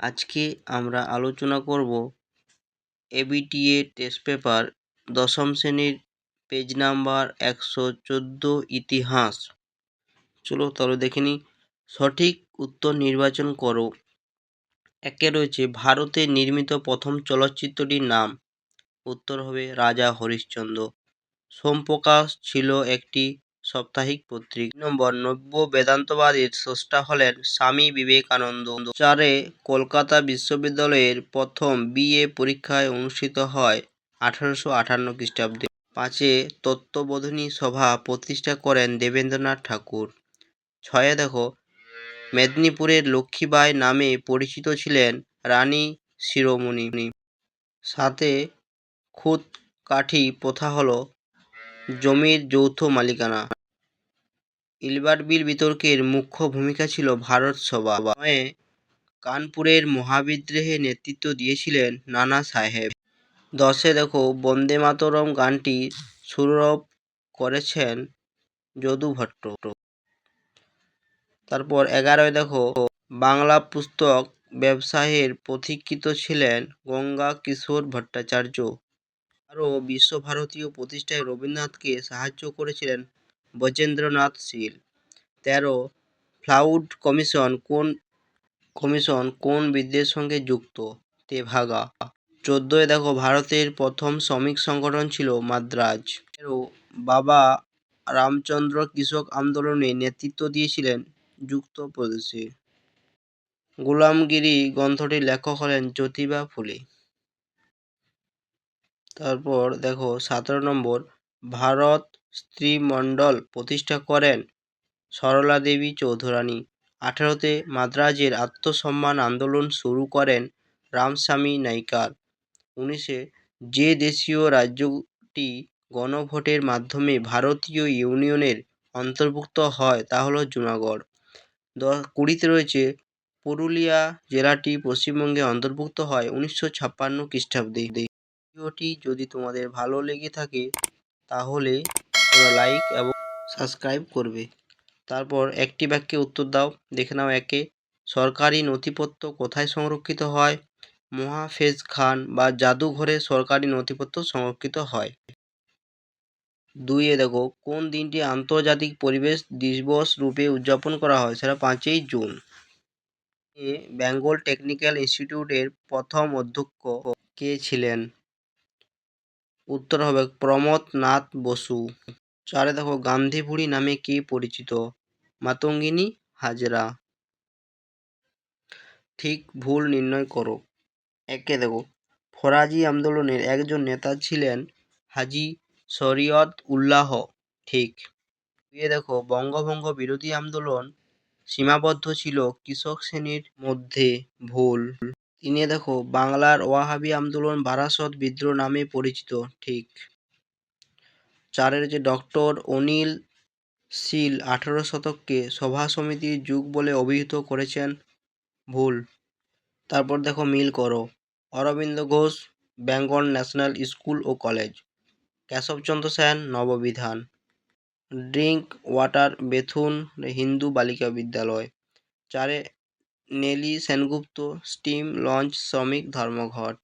আজকে আমরা আলোচনা করব এবিটিএ টেস্ট পেপার দশম শ্রেণির পেজ নাম্বার একশো চোদ্দ ইতিহাস। চলো তাহলে দেখে নিই। সঠিক উত্তর নির্বাচন করো। একে রয়েছে ভারতে নির্মিত প্রথম চলচ্চিত্রটির নাম। উত্তর হবে রাজা হরিশ্চন্দ্র। সোমপ্রকাশ ছিল একটি সাপ্তাহিক পত্রিকা। নম্বর, নব্য বেদান্তবাদের স্রষ্টা হলেন স্বামী বিবেকানন্দ। চারে কলকাতা বিশ্ববিদ্যালয়ের প্রথম বিএ পরীক্ষায় অনুষ্ঠিত হয় আঠারোশো আটান্ন খ্রিস্টাব্দে। পাঁচে তত্ত্ববোধিনী সভা প্রতিষ্ঠা করেন দেবেন্দ্রনাথ ঠাকুর। ছয়ে দেখো, মেদিনীপুরের লক্ষ্মীবাই নামে পরিচিত ছিলেন রানী শিরোমণি। সাথে খুদ কাঠি প্রথা হলো জমির যৌথ মালিকানা। ইলবার্ট বিল বিতর্কের মুখ্য ভূমিকা ছিল ভারত সভা। কানপুরের মহাবিদ্রোহে নেতৃত্ব দিয়েছিলেন নানা সাহেব। দশে দেখো বন্দে মাতরম গানটি সুরভ করেছেন যদু ভট্ট। তারপর এগারোয় দেখো বাংলা পুস্তক ব্যবসায়ের পথিকৃত ছিলেন গঙ্গা কিশোর ভট্টাচার্য। আরও বিশ্বভারতীয় প্রতিষ্ঠায় রবীন্দ্রনাথকে সাহায্য করেছিলেন ব্রজেন্দ্রনাথ শীল। তেরো, ফ্লাউড কমিশন কোন কমিশন কোন বিদ্যের সঙ্গে যুক্ত? তেভাগা। চোদ্দোয় দেখো, ভারতের প্রথম শ্রমিক সংগঠন ছিল মাদ্রাজ। তেরো, বাবা রামচন্দ্র কৃষক আন্দোলনে নেতৃত্ব দিয়েছিলেন যুক্তপ্রদেশে। গোলামগিরি গ্রন্থটির লেখক হলেন জ্যোতিবা ফুলে। তারপর দেখো সতেরো নম্বর, ভারত স্ত্রীমণ্ডল প্রতিষ্ঠা করেন সরলা দেবী চৌধুরানী। আঠেরোতে মাদ্রাজের আত্মসম্মান আন্দোলন শুরু করেন রামস্বামী নাইকার। উনিশে যে দেশীয় রাজ্যটি গণভোটের মাধ্যমে ভারতীয় ইউনিয়নের অন্তর্ভুক্ত হয় তা হলো জুনাগড়। দশ কুড়িতে রয়েছে পুরুলিয়া জেলাটি পশ্চিমবঙ্গে অন্তর্ভুক্ত হয় উনিশশো ছাপ্পান্ন খ্রিস্টাব্দে। ভিডিওটি যদি তোমাদের ভালো লেগে থাকে, তাহলে তোমরা লাইক এবং সাবস্ক্রাইব করবে। তারপর একটি বাক্যে উত্তর দাও। দেখে নাও একে। সরকারি নথিপত্র কোথায় সংরক্ষিত হয়? মহাফেজ খান বা জাদুঘরে সরকারি নথিপত্র সংরক্ষিত হয়? দুইয়ে দেখো, কোন দিনটি আন্তর্জাতিক পরিবেশ দিবস রূপে উদযাপন করা হয়? সেটা পাঁচই জুন। এ, বেঙ্গল টেকনিক্যাল ইনস্টিটিউটের প্রথম অধ্যক্ষ কে ছিলেন? উত্তর হবে প্রমথ নাথ বসু। চারে দেখো গান্ধী বুড়ি নামে কে পরিচিত? মাতঙ্গিনী হাজরা। ঠিক ভুল নির্ণয় করো। একে দেখো, ফরাজি আন্দোলনের একজন নেতা ছিলেন হাজি শরিয়ত উল্লাহ। ঠিক। দুয়ে দেখো, বঙ্গভঙ্গ বিরোধী আন্দোলন সীমাবদ্ধ ছিল কৃষক শ্রেণির মধ্যে। ভুল। তিনে দেখো বাংলার ওয়াহাবি আন্দোলন বারাসত বিদ্রোহ নামে পরিচিত, ঠিক। চারের যে ডক্টর অনিল শীল আঠেরো শতককে সভা সমিতির যুগ বলে অভিহিত করেছেন, ভুল। তারপর দেখো মিল করো, Aurobindo Ghosh, Bengal national school ও college, Keshabchandra Sen, Nababidhan, drink water Bethune, Hindu Balika Vidyalaya. চারে নেলি সেনগুপ্ত স্টিম লঞ্চ শ্রমিক ধর্মঘট